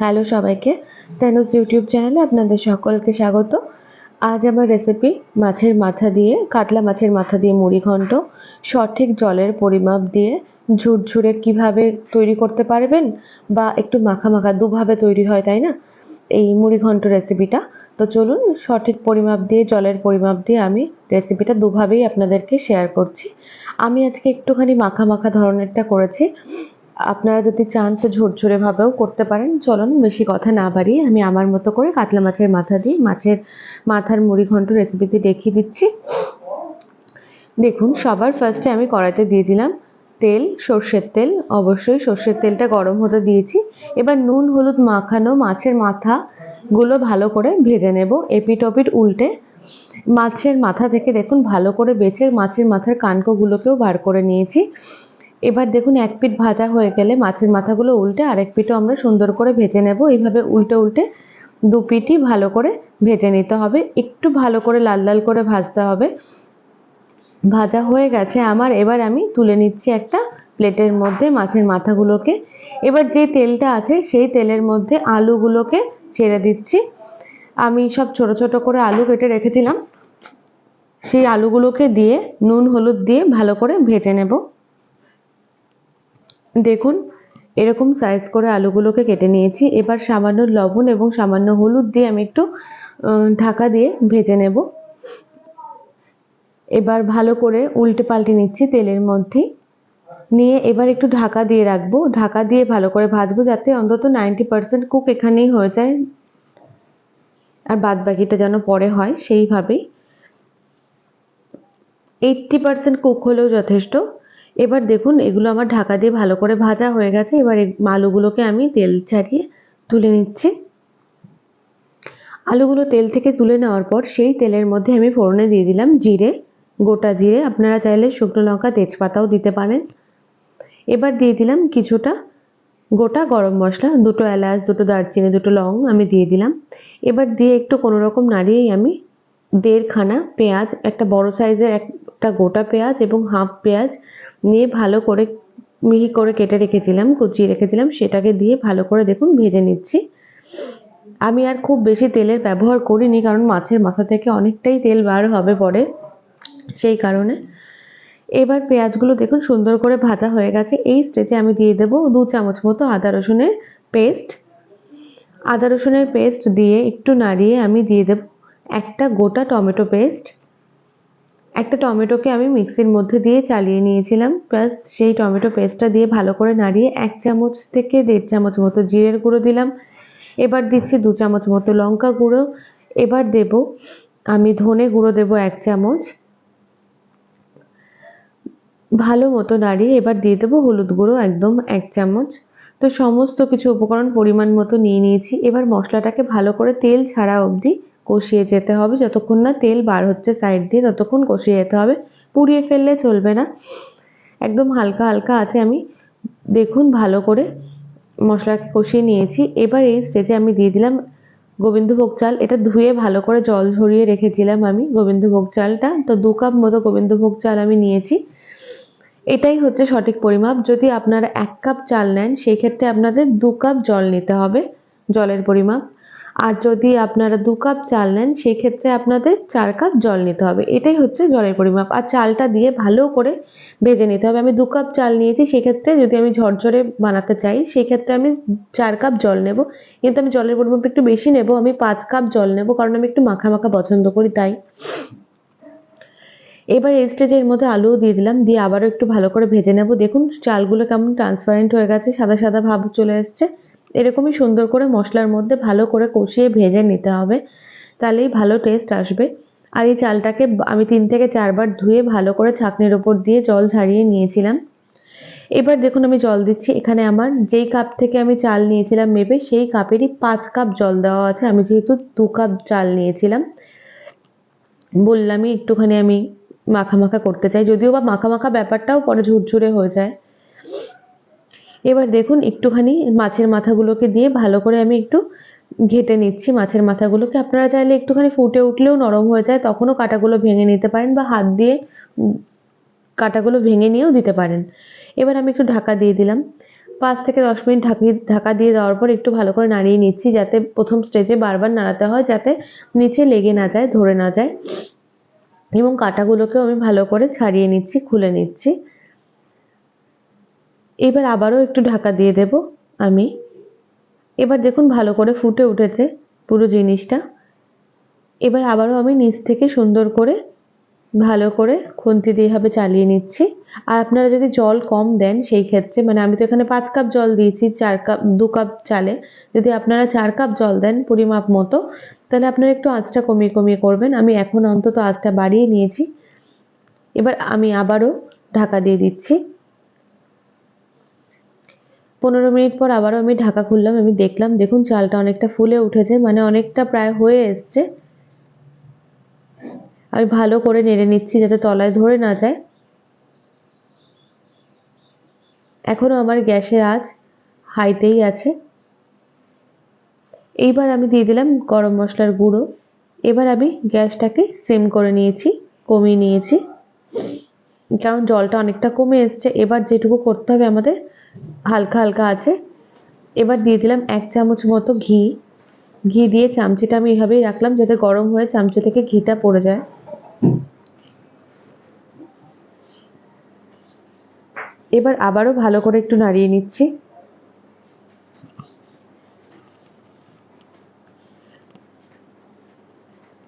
Hello সবাইকে। তেনুস YouTube চ্যানেলে আপনাদের সকলকে স্বাগত। আজ আমার রেসিপি মাছের মাথা দিয়ে, কাতলা মাছের মাথা দিয়ে মুড়ি ঘন্ট, সঠিক জলের পরিমাপ দিয়ে ঝুরঝুরে কীভাবে তৈরি করতে পারবেন বা একটু মাখা মাখা দুভাবে তৈরি হয়, তাই না? এই মুড়ি ঘন্ট রেসিপিটা তো চলুন, সঠিক পরিমাপ দিয়ে, জলের পরিমাপ দিয়ে আমি রেসিপিটা দুভাবেই আপনাদেরকে শেয়ার করছি। আমি আজকে একটুখানি মাখা মাখা ধরনেরটা করেছি। আপনারা যদি চান তো ঝরঝরে ভাবেও করতে পারেন। চলুন, বেশি কথা না বাড়িয়ে আমি আমার মতো করে কাতলা মাছের মাথা দিয়ে মাছের মাথার মুড়ি ঘন্ট রেসিপিটি দেখিয়ে দিচ্ছি। দেখুন, সবার ফার্স্টে আমি কড়াইতে দিয়ে দিলাম তেল, সর্ষের তেল। অবশ্যই সর্ষের তেলটা গরম হতে দিয়েছি। এবার নুন, হলুদ মাখানো মাছের মাথাগুলো ভালো করে ভেজে নেব এপিট ওপিট উল্টে। মাছের মাথা থেকে দেখুন, ভালো করে বেছে মাছের মাথার কানকোগুলোকেও বার করে নিয়েছি। এবার দেখুন এক পিঠ ভাজা হয়ে গেলে মাছের মাথাগুলো উল্টে আরেক পিঠও আমরা সুন্দর করে ভেজে নেব। এইভাবে উল্টে উল্টে দু পিঠই ভালো করে ভেজে নিতে হবে। একটু ভালো করে লাল লাল করে ভাজতে হবে। ভাজা হয়ে গেছে আমার। এবার আমি তুলে নিচ্ছি একটা প্লেটের মধ্যে মাছের মাথাগুলোকে। এবার যে তেলটা আছে সেই তেলের মধ্যে আলুগুলোকে ছেড়ে দিচ্ছি। আমি সব ছোট ছোট করে আলু কেটে রেখেছিলাম। সেই আলুগুলোকে দিয়ে নুন হলুদ দিয়ে ভালো করে ভেজে নেব। দেখুন, এরকম সাইজ করে আলুগুলোকে কেটে নিয়েছি। এবার সামান্য লবণ এবং সামান্য হলুদ দিয়ে আমি একটু ঢাকা দিয়ে ভেজে নেব। এবার ভালো করে উল্টে পাল্টে নিচ্ছি তেলের মধ্যে। নিয়ে এবার একটু ঢাকা দিয়ে রাখব। ঢাকা দিয়ে ভালো করে ভাজবো যাতে অন্তত নাইনটি পারসেন্ট কুক এখানেই হয়ে যায়। আর বাদ বাকিটা যেন পরে হয় সেইভাবেই। এইটটি পারসেন্ট কুক হলেও যথেষ্ট। এবার দেখুন, এগুলো আমার ঢাকা দিয়ে ভালো করে ভাজা হয়ে গেছে। এবার আলুগুলোকে আমি তেল ছাড়িয়ে তুলে নিচ্ছি। আলুগুলো তেল থেকে তুলে নেওয়ার পর সেই তেলের মধ্যে আমি ফোড়নে দিয়ে দিলাম জিরে, গোটা জিরে। আপনারা চাইলে শুকনো লঙ্কা, তেজপাতাও দিতে পারেন। এবার দিয়ে দিলাম কিছুটা গোটা গরম মশলা, দুটো এলাচ, দুটো দারচিনি, দুটো লং আমি দিয়ে দিলাম। এবার দিয়ে একটু কোনো রকম নাড়িয়েই আমি দেড়খানা পেঁয়াজ, একটা বড় সাইজের একটা গোটা পেঁয়াজ এবং হাফ পেঁয়াজ নিয়ে ভালো করে মিহি করে কেটে রেখেছিলাম, কুচিয়ে রেখেছিলাম, সেটাকে দিয়ে ভালো করে দেখুন ভেজে নিচ্ছি। আমি আর খুব বেশি তেলের ব্যবহার করিনি কারণ মাছের মাথা থেকে অনেকটাই তেল বার হবে পরে, সেই কারণে। এবার পেঁয়াজগুলো দেখুন সুন্দর করে ভাজা হয়ে গেছে। এই স্টেজে আমি দিয়ে দেব দু চামচ মতো আদা রসুনের পেস্ট আদা রসুনের পেস্ট দিয়ে একটু নাড়িয়ে আমি দিয়ে দেব একটা গোটা টমেটো পেস্ট একটা টমেটোকে আমি মিক্সির মধ্যে দিয়ে চালিয়ে নিয়েছিলাম। প্লাস সেই টমেটো পেস্টটা দিয়ে ভালো করে নাড়িয়ে এক চামচ থেকে দেড় চামচ মতো জিরের গুঁড়ো দিলাম। এবার দিচ্ছি দু চামচ মতো লঙ্কা গুঁড়ো। এবার দেব, আমি ধনে গুঁড়ো দেব এক চামচ। ভালো মতো নাড়িয়ে এবার দিয়ে দেবো হলুদ গুঁড়ো একদম এক চামচ। তো সমস্ত কিছু উপকরণ পরিমাণ মতো নিয়ে নিয়েছি। এবার মশলাটাকে ভালো করে তেল ছাড়া অবধি কষিয়ে যেতে হবে। যতক্ষণ না তেল বার হচ্ছে সাইড দিয়ে, ততক্ষণ কষিয়ে যেতে হবে। পুড়িয়ে ফেললে চলবে না। একদম হালকা হালকা আছে আমি। দেখুন, ভালো করে মশলাকে কষিয়ে নিয়েছি। এবার এই স্টেজে আমি দিয়ে দিলাম গোবিন্দভোগ চাল। এটা ধুয়ে ভালো করে জল ঝরিয়ে রেখেছিলাম আমি গোবিন্দভোগ চালটা। তো দু কাপ মতো গোবিন্দভোগ চাল আমি নিয়েছি। এটাই হচ্ছে সঠিক পরিমাপ। যদি আপনারা এক কাপ চাল নেন সেই ক্ষেত্রে আপনাদের দু কাপ জল নিতে হবে জলের পরিমাপ। আর যদি আপনারা দু কাপ চাল নেন, সেক্ষেত্রে আপনাদের চার কাপ জল নিতে হবে। এটাই হচ্ছে জলের পরিমাপ। আর চালটা দিয়ে ভালো করে ভেজে নিতে হবে। আমি দু কাপ চাল নিয়েছি, সেক্ষেত্রে যদি আমি ঝরঝরে বানাতে চাই, সেক্ষেত্রে আমি চার কাপ জল নেব। কিন্তু আমি জলের পরিমাপ একটু বেশি নেব, আমি পাঁচ কাপ জল নেব, কারণ আমি একটু মাখা মাখা পছন্দ করি, তাই। এবার এই স্টেজে এর মধ্যে আলুও দিয়ে দিলাম, দিয়ে আবারও একটু ভালো করে ভেজে নেব। দেখুন, চালগুলো কেমন ট্রান্সপারেন্ট হয়ে গেছে, সাদা সাদা ভাব চলে এসছে। এরকমই সুন্দর করে মশলার মধ্যে ভালো করে কষিয়ে ভেজে নিতে হবে, তাহলেই ভালো টেস্ট আসবে। আর এই চালটাকে আমি তিন থেকে চারবার ধুয়ে ভালো করে ছাঁকনির ওপর দিয়ে জল ঝারিয়ে নিয়েছিলাম। এবার দেখুন আমি জল দিচ্ছি, এখানে আমার যেই কাপ থেকে আমি চাল নিয়েছিলাম মেপে, সেই কাপেরই পাঁচ কাপ জল দেওয়া আছে। আমি যেহেতু দু কাপ চাল নিয়েছিলাম, বললামই একটুখানি আমি মাখা মাখা করতে চাই, যদিও বা মাখা মাখা ব্যাপারটাও পরে ঝুরঝুরে হয়ে যায়। এবার দেখুন একটুখানি মাছের মাথাগুলোকে দিয়ে ভালো করে আমি একটু ঘেটে নিচ্ছি মাছের মাথাগুলোকে। আপনারা চাইলে একটুখানি ফুটে উঠলেও নরম হয়ে যায়, তখনও কাটাগুলো ভেঙে নিতে পারেন বা হাত দিয়ে কাটাগুলো ভেঙে নিয়েও দিতে পারেন। এবার আমি একটু ঢাকা দিয়ে দিলাম। পাঁচ থেকে দশ মিনিট ঢাকি, ঢাকা দিয়ে দেওয়ার পর একটু ভালো করে নাড়িয়ে নিচ্ছি যাতে প্রথম স্টেজে বারবার নাড়াতে হয়, যাতে নিচে লেগে না যায়, ধরে না যায়। এবং কাঁটাগুলোকেও আমি ভালো করে ছাড়িয়ে নিচ্ছি, খুলে নিচ্ছি। এবার আবারও একটু ঢাকা দিয়ে দেব আমি। এবার দেখুন ভালো করে ফুটে উঠেছে পুরো জিনিসটা। এবার আবারও আমি নিচ থেকে সুন্দর করে, ভালো করে খুন্তি দিয়ে এভাবে চালিয়ে নিচ্ছি। আর আপনারা যদি জল কম দেন সেই ক্ষেত্রে মানে আমি তো এখানে পাঁচ কাপ জল দিয়েছি, চার কাপ, দু কাপ চালে। যদি আপনারা চার কাপ জল দেন পরিমাপ মতো, তাহলে আপনারা একটু আঁচটা কমিয়ে কমিয়ে করবেন। আমি এখন অন্তত আঁচটা বাড়িয়ে নিয়েছি। এবার আমি আবারও ঢাকা দিয়ে দিচ্ছি। পনেরো মিনিট পর আবারও আমি ঢাকা খুললাম, আমি দেখলাম, দেখুন চালটা অনেকটা ফুলে উঠেছে মানে অনেকটা প্রায় হয়ে এসছে। আমি ভালো করে নেড়ে নিচ্ছি যাতে তলায় ধরে না যায়। এখনও আমার গ্যাসের আঁচ হাইতেই আছে। এইবার আমি দিয়ে দিলাম গরম মশলার গুঁড়ো। এবার আমি গ্যাসটাকে সিম করে নিয়েছি, কমিয়ে নিয়েছি। কারণ জলটা অনেকটা কমে এসছে, এবার যেটুকু করতে হবে আমাদের হালকা হালকা আছে। এবার দিয়ে দিলাম এক চামচ মতো ঘি। ঘি দিয়ে চামচিটা আমি এভাবেই রাখলাম যাতে গরম হয়ে চামচি থেকে ঘিটা পড়ে যায়। এবার আবারও ভালো করে একটু নাড়িয়ে নিচ্ছি।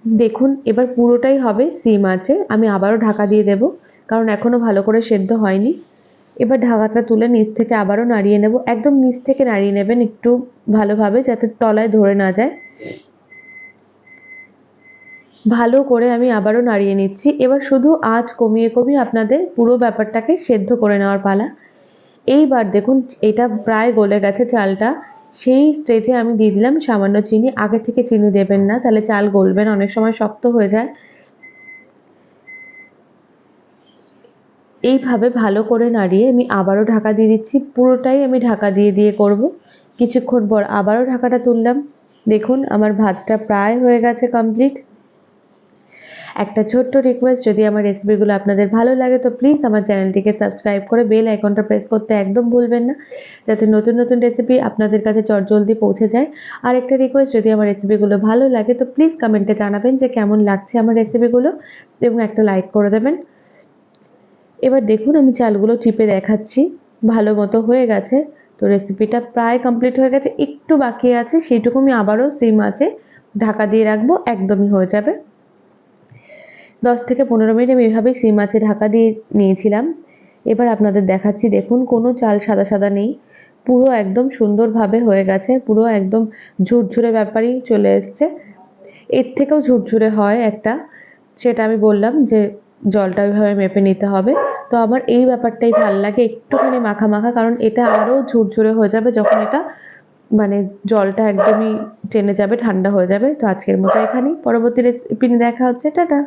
দেখুন, এবার পুরোটাই হবে, সিম আছে। আমি আবারও ঢাকা দিয়ে দেব, কারণ এখনও ভালো করে সেদ্ধ হয়নি। এবার ঢাকাটা তুলে নিচ থেকে আবারও নাড়িয়ে নেব। একদম নিচ থেকে নাড়িয়ে নেবেন একটু ভালোভাবে যাতে তলায় ধরে না যায়। ভালো করে আমি আবারও নাড়িয়ে নিচ্ছি। এবার শুধু আঁচ কমিয়ে কমিয়ে আপনাদের পুরো ব্যাপারটাকে সেদ্ধ করে নেওয়ার পালা। এইবার দেখুন, এটা প্রায় গলে গেছে চালটা। সেই স্টেজে আমি দিয়ে দিলাম সামান্য চিনি। আগে থেকে চিনি দেবেন না, তাহলে চাল গলবেন অনেক সময় শক্ত হয়ে যায়। এইভাবে ভালো করে নাড়িয়ে আমি আবারও ঢাকা দিয়ে দিচ্ছি। পুরোটাই আমি ঢাকা দিয়ে দিয়ে করব। কিছুক্ষণ পর আবারও ঢাকাটা তুললাম। দেখুন, আমার ভাতটা প্রায় হয়ে গেছে কমপ্লিট একটা ছোট্ট রিকোয়েস্ট যদি আমার রেসিপিগুলো আপনাদের ভালো লাগে, তো প্লিজ আমার চ্যানেলটিকে সাবস্ক্রাইব করে বেল আইকনটা প্রেস করতে একদম ভুলবেন না, যাতে নতুন নতুন রেসিপি আপনাদের কাছে চটজলদি পৌঁছে যায়। আর একটা রিকোয়েস্ট যদি আমার রেসিপিগুলো ভালো লাগে, তো প্লিজ কমেন্টে জানাবেন যে কেমন লাগছে আমার রেসিপিগুলো এবং একটা লাইক করে দেবেন। এবার দেখুন, আমি চালগুলো চিপে দেখাচ্ছি। ভালো মতো হয়ে গেছে। তো রেসিপিটা প্রায় কমপ্লিট হয়ে গেছে। একটু বাকি আছে সেইটুকু আমি আবারও সিম আছে। ঢাকা দিয়ে রাখব, একদমই হয়ে যাবে। দশ থেকে পনেরো মিনিট আমি এভাবেই সিম আছে ঢাকা দিয়ে নিয়েছিলাম। এবার আপনাদের দেখাচ্ছি, দেখুন, কোনো চাল সাদা সাদা নেই। পুরো একদম সুন্দরভাবে হয়ে গেছে। পুরো একদম ঝুরঝুরে ব্যাপারই চলে এসছে। এর থেকেও ঝুরঝুরে হয় একটা। সেটা আমি বললাম যে জলটা ওইভাবে মেপে নিতে হবে। তো আমার এই ব্যাপারটাই ভালো লাগে একটুখানি মাখা মাখা, কারণ এটা আরও ঝুরঝুরে হয়ে যাবে যখন এটা মানে জলটা একদমই টেনে যাবে, ঠান্ডা হয়ে যাবে। তো আজকের মতো এখানেই। পরবর্তী রেসিপি দেখা হচ্ছে। টাটা!